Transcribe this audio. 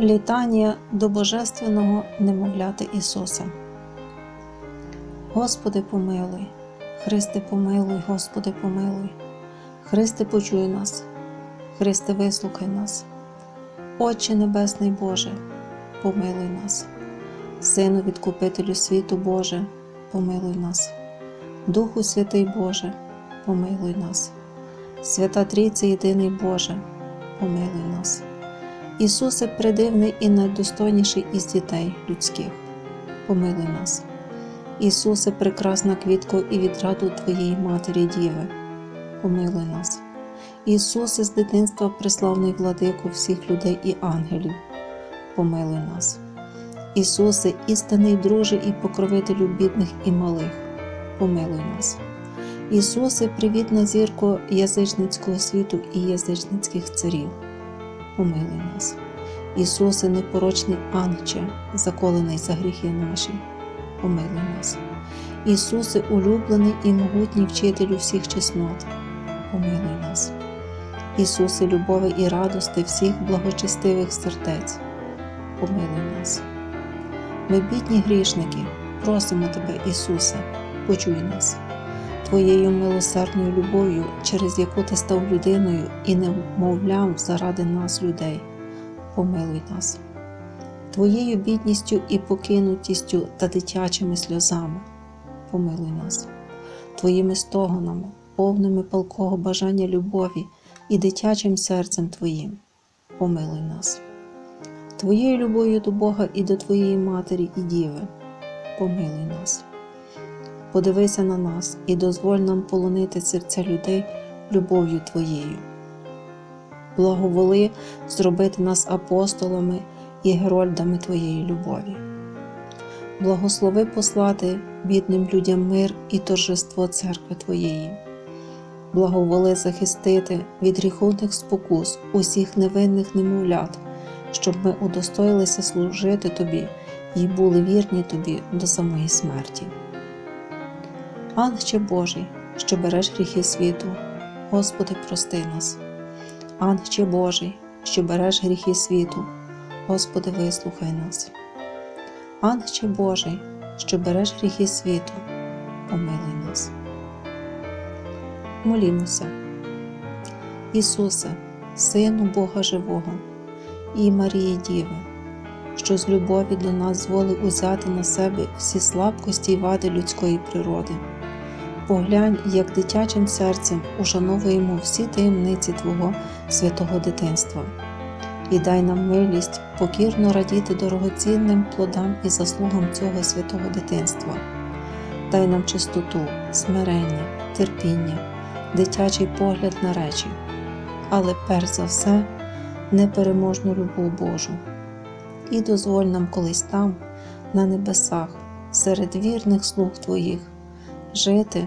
Літання до Божественного немовляти Ісуса. Господи, помилуй, Христе, помилуй, Господи, помилуй, Христе, почуй нас, Христе, вислухай нас, Отче Небесний Боже, помилуй нас, Сину Відкупителю світу Боже, помилуй нас, Духу Святий Боже, помилуй нас, Свята Трійце Єдиний Боже, помилуй нас. Ісусе, придивний і найдостойніший із дітей людських, помилуй нас. Ісусе, прекрасна квітко і відраду Твоєї Матері Діви, помилуй нас. Ісусе, з дитинства преславний владику всіх людей і ангелів, помилуй нас. Ісусе, істинний друже і покровителю бідних і малих, помилуй нас. Ісусе, привітна зірко язичницького світу і язичницьких царів помилуй нас. Ісусе, непорочний Ангче, заколений за гріхи наші, помилуй нас. Ісусе, улюблений і могутній вчителю всіх чеснот, помилуй нас. Ісусе, любові і радости всіх благочестивих сердець, помилуй нас. Ми, бідні грішники, просимо Тебе, Ісусе, почуй нас. Твоєю милосердною любов'ю, через яку ти став людиною і не заради нас, людей, помилуй нас, Твоєю бідністю і покинутістю та дитячими сльозами, помилуй нас, Твоїми стогонами, повними палкого бажання любові і дитячим серцем Твоїм, помилуй нас, Твоєю любов'ю до Бога і до Твоєї Матері і Діви, помилуй нас подивися на нас і дозволь нам полонити серця людей любов'ю Твоєю. Благоволи зробити нас апостолами і герольдами Твоєї любові. Благослови послати бідним людям мир і торжество церкви Твоєї. Благоволи захистити від гріховних спокус усіх невинних немовлят, щоб ми удостоїлися служити Тобі і були вірні Тобі до самої смерті. Ангче Божий, що береш гріхи світу, Господи, прости нас. Ангче Божий, що береш гріхи світу, Господи, вислухай нас. Ангче Божий, що береш гріхи світу, помилуй нас. Молімося. Ісусе, Сину Бога Живого і Марії Діви, що з любові до нас зволив узяти на себе всі слабкості й вади людської природи. Поглянь, як дитячим серцем ушановуємо всі таємниці Твого святого дитинства, і дай нам милість покірно радіти дорогоцінним плодам і заслугам цього святого дитинства, дай нам чистоту, смирення, терпіння, дитячий погляд на речі, але перш за все непереможну любов Божу, і дозволь нам колись там, на небесах, серед вірних слуг Твоїх, жити